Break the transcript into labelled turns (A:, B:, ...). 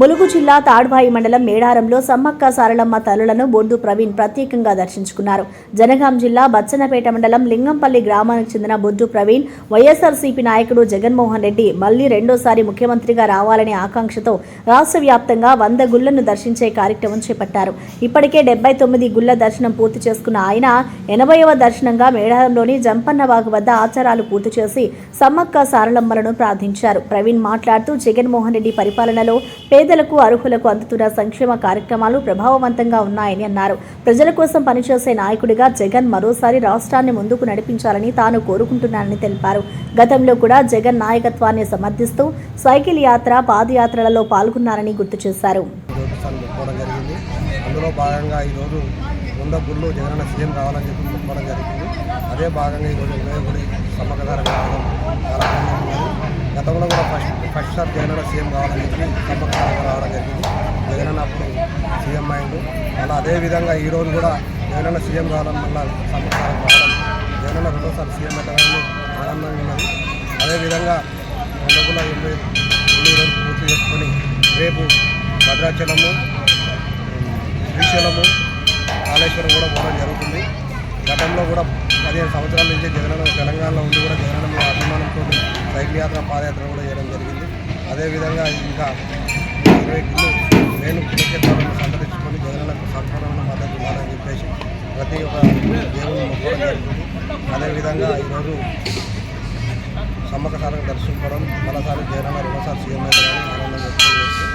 A: ములుగు జిల్లా తాడ్వాయి మండలం మేడారంలో సమ్మక్క సారలమ్మ తల్లులను బొండు ప్రవీణ్ ప్రత్యేకంగా దర్శించుకున్నారు. జనగాం జిల్లా బచ్చన్నపేట మండలం లింగంపల్లి గ్రామానికి చెందిన బొడ్డు ప్రవీణ్ వైఎస్ఆర్సీపీ నాయకుడు జగన్మోహన్ రెడ్డి మళ్ళీ రెండోసారి ముఖ్యమంత్రిగా రావాలనే ఆకాంక్షతో రాష్ట్ర వ్యాప్తంగా వంద గుళ్ళను దర్శించే కార్యక్రమం చేపట్టారు. ఇప్పటికే డెబ్బై తొమ్మిది గుళ్ళ దర్శనం పూర్తి చేసుకున్న ఆయన ఎనభైవ దర్శనంగా మేడారంలోని జంపన్నవాగు వద్ద ఆచారాలు పూర్తి చేసి సమ్మక్క సారలమ్మలను ప్రార్థించారు. ప్రవీణ్ మాట్లాడుతూ జగన్మోహన్ రెడ్డి పరిపాలనలో పేదలకు అర్హులకు అందుతున్న సంక్షేమ కార్యక్రమాలు ప్రభావవంతంగా ఉన్నాయని అన్నారు. ప్రజల కోసం పనిచేసే నాయకుడిగా జగన్ మరోసారి రాష్ట్రాన్ని ముందుకు నడిపించాలని తాను కోరుకుంటున్నానని తెలిపారు. గతంలో కూడా జగన్ నాయకత్వాన్ని సమర్థిస్తూ సైకిల్ యాత్ర పాదయాత్రలలో పాల్గొన్నారని గుర్తు చేశారు.
B: అందులో భాగంగా ఈరోజు వంద గుళ్ళు జగనన్న సీఎం రావాలని చెప్పి జరిగింది. అదే భాగంగా ఈరోజు ఉదయగుడి సమగ్ర సమ్మకధార కావడం చాలా ఆనందంగా ఉన్నది గతంలో కూడా ఫస్ట్ సార్ జగనన్న సీఎం కావాలని చెప్పి రావడం జరిగింది. జగనన్న అప్పుడు సీఎం అయిండు అలా అదేవిధంగా ఈరోజు కూడా జగనన్న సీఎం కావాలని మళ్ళీ సమ్మకధార రావడం జగనన్న రెండోసారి సీఎం అవుతామని ఆనందంగా ఉన్నది. అదేవిధంగా వంద ఎనిమిది ఎనభై పూర్తి చేసుకొని రేపు భద్రాచలము శ్రీశైలము కాళేశ్వరం కూడా పోవడం జరుగుతుంది. గతంలో కూడా పదిహేను సంవత్సరాల నుంచి జగనన్న తెలంగాణలో ఉండి కూడా జగనన్న అభిమానంతో సైకిల్ యాత్ర పాదయాత్ర కూడా చేయడం జరిగింది. అదేవిధంగా ఇంకా ఇరవై కిలో నేను పుణ్యక్షేత్రాలను సందర్శించుకొని జగనన్నకు సంపూర్ణమైన మద్దతు ఇవ్వాలని చెప్పేసి ప్రతి ఒక్క దేవుని మొక్కడం జరుగుతుంది. అదేవిధంగా ఈరోజు సమ్మకసారం దర్శించుకోవడం మరోసారి జగనన్న రెండోసారి సీఎం అయితే ఆనందం వ్యక్తం చేస్తూ